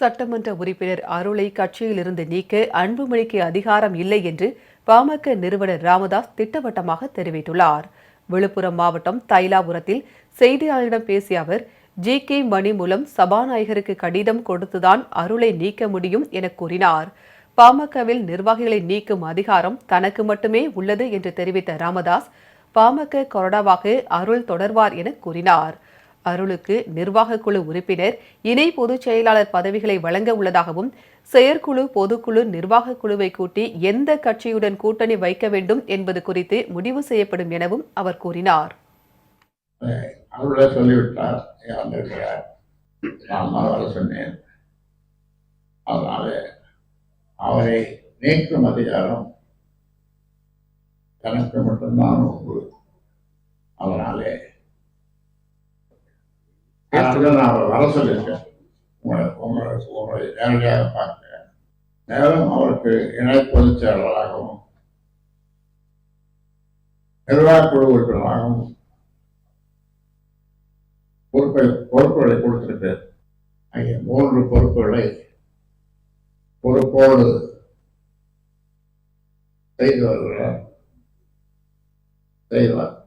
சட்டமன்ற உறுப்பினர் அருளை கட்சியிலிருந்து நீக்க அன்புமணிக்கு அதிகாரம் இல்லை என்று பாமக நிறுவனர் ராமதாஸ் திட்டவட்டமாக தெரிவித்துள்ளார். விழுப்புரம் மாவட்டம் தைலாபுரத்தில் செய்தியாளரிடம் பேசிய அவர் ஜி. கே. மணி மூலம் சபாநாயகருக்கு கடிதம் கொடுத்துதான் அருளை நீக்க முடியும் என கூறினார். பாமகவில் நிர்வாகிகளை நீக்கும் அதிகாரம் தனக்கு மட்டுமே உள்ளது என்று தெரிவித்த ராமதாஸ் பாமக கொறடாவாக அருள் தொடர்வார் என கூறினார். அருளுக்கு நிர்வாக குழு உறுப்பினர் இணை பொதுச் செயலாளர் பதவிகளை வழங்க உள்ளதாகவும் செயற்குழு பொதுக்குழு நிர்வாக குழுவை கூட்டி எந்த கட்சியுடன் கூட்டணி வைக்க வேண்டும் என்பது குறித்து முடிவு செய்யப்படும் எனவும் அவர் கூறினார். சொல்லிவிட்டார் சொன்னேன். அதனால அவரை நீக்கும் அதிகாரம் தனக்கு மட்டும்தான் உண்டு. அதனாலே அதனால நான் வர சொல்லியிருக்கேன். உங்களை உங்களை உங்களை நேரடியாக பார்க்கிறேன். மேலும் அவருக்கு இணை பொதுச் செயலாளராகவும் நிர்வாகக்குழு உறுப்பினராகவும் பொறுப்பை பொறுப்புகளை கொடுத்திருக்கு ஆகிய மூன்று பொறுப்புகளை பொறுப்போடு செய்து வருகிறார். செய்வார்.